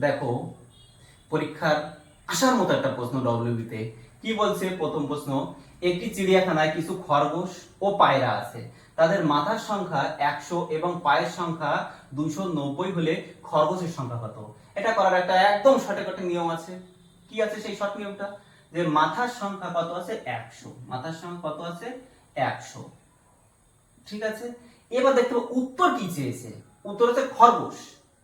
দেখো, পরীক্ষার আসার মতো একটা প্রশ্ন ডব্লিউবিতে কি বলছে প্রথম প্রশ্ন? একটি চিড়িয়াখানায় কিছু খরগোশ ও পায়রা আছে। তাদের মাথার সংখ্যা একশো এবং পায়ের সংখ্যা দুশো নব্বই হলে খরগোশের সংখ্যা কত? এটা করার একটা একদম সঠিক একটা নিয়ম আছে। কি আছে সেই শর্ট নিয়মটা? যে মাথার সংখ্যা কত আছে? একশো। মাথার সংখ্যা কত আছে? একশো। ঠিক আছে? এবার দেখতে উত্তর কি চেয়েছে? উত্তর হচ্ছে খরগোশ।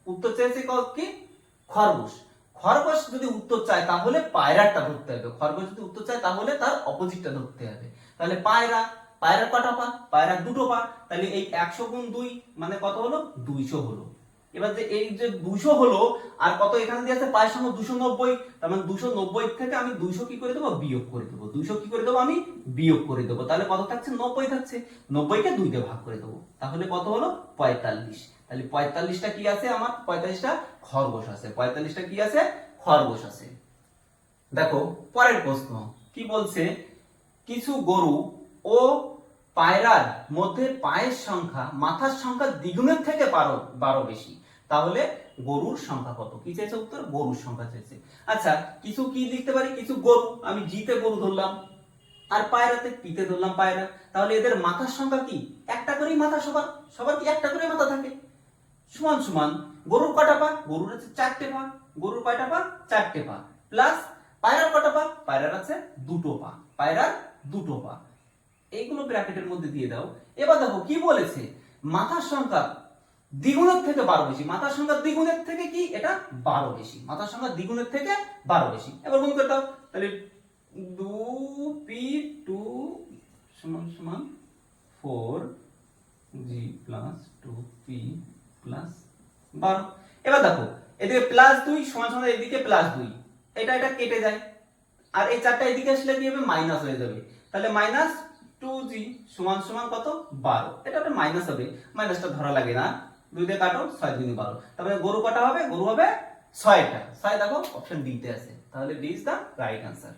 উত্তর চেয়েছে ক- কি? খরগোশ। খরগোশ যদি উত্তর চায়, তাহলে পায়রাটা ধরতে হবে। খরগোশ যদি উত্তর চায়, তাহলে তার অপোজিটটা ধরতে হবে। তাহলে পায়রা পায়রা কটা পা? পায়রা দুটো পা। তাহলে এই একশো গুণ দুই মানে কত হলো? দুইশো হলো। এবার যে এই যে দুশো হলো, আর কত এখানে দিয়ে আছে? পায়ের সঙ্গে দুশো নব্বই, তার মানে দুশো নব্বই থেকে আমি দুশো কি করে দেবো? বিয়োগ করে দেবো। দুশো কি করে দেবো আমি? বিয়োগ করে দেবো। তাহলে কত থাকছে? নব্বই থাকছে। নব্বইকে দুই দিয়ে ভাগ করে দেবো। তাহলে কত হলো? পঁয়তাল্লিশ। তাহলে পঁয়তাল্লিশটা কি আছে আমার? পঁয়তাল্লিশটা খরগোশ আছে। পঁয়তাল্লিশটা কি আছে? খরগোশ আছে। দেখো, পরের প্রশ্ন। কি বলছে? কিছু গরু ও পায়রার মধ্যে পায়ের সংখ্যা মাথার সংখ্যা দ্বিগুণের থেকে বারো বারো বেশি। তাহলে গরুর সংখ্যা কত? কি চাইছে উত্তর? গরুর সংখ্যা চাইছে। আচ্ছা কিছু কি লিখতে পারি? কিছু গরু, আমি জিতে গরু ধরলাম, আর পায়রাতে পিতে ধরলাম পায়রা। তাহলে এদের মাথার সংখ্যা কি? একটা করেই মাথা সবার সবার কি একটা করে মাথা থাকে? সমান সমান, গরুর কটা পা? গরুর আছে চারটে পা, গরুর কয়টা পা? চারটে পা। প্লাস পায়রার কটা পা? পায়রার আছে দুটো পা, পায়রার দুটো পা। এইগুলো ব্র্যাকেটের মধ্যে দিয়ে দাও। এবার দেখো, কি বলেছে? মাথার সংখ্যা দ্বিগুণের থেকে বারো বেশি। মাথার সংখ্যা দ্বিগুণের থেকে কি? এটা বারো বেশি। মাথার সংখ্যা দ্বিগুণের থেকে বারো বেশি। এবার গুণ করে দাও। তাহলে দু, পি, টু সমান সমান four, G plus two, P plus বারো। এবার দেখো, এদিকে প্লাস দুই সমান সমান এদিকে প্লাস দুই। এটা এটা কেটে যায়। আর এই চারটা এদিকে আসলে কি হবে? মাইনাস হয়ে যাবে। তাহলে মাইনাস টু জি সমান সমান কত? বারো। এটা একটা মাইনাস হবে। মাইনাসটা ধরা লাগে না। দুই দিয়ে কাটো ছয় দুই বারো। তারপরে গরু কটা হবে? গরু হবে ছয়টা। ছয় দেখো অপশন ডিতে আছে। তাহলে D is the right answer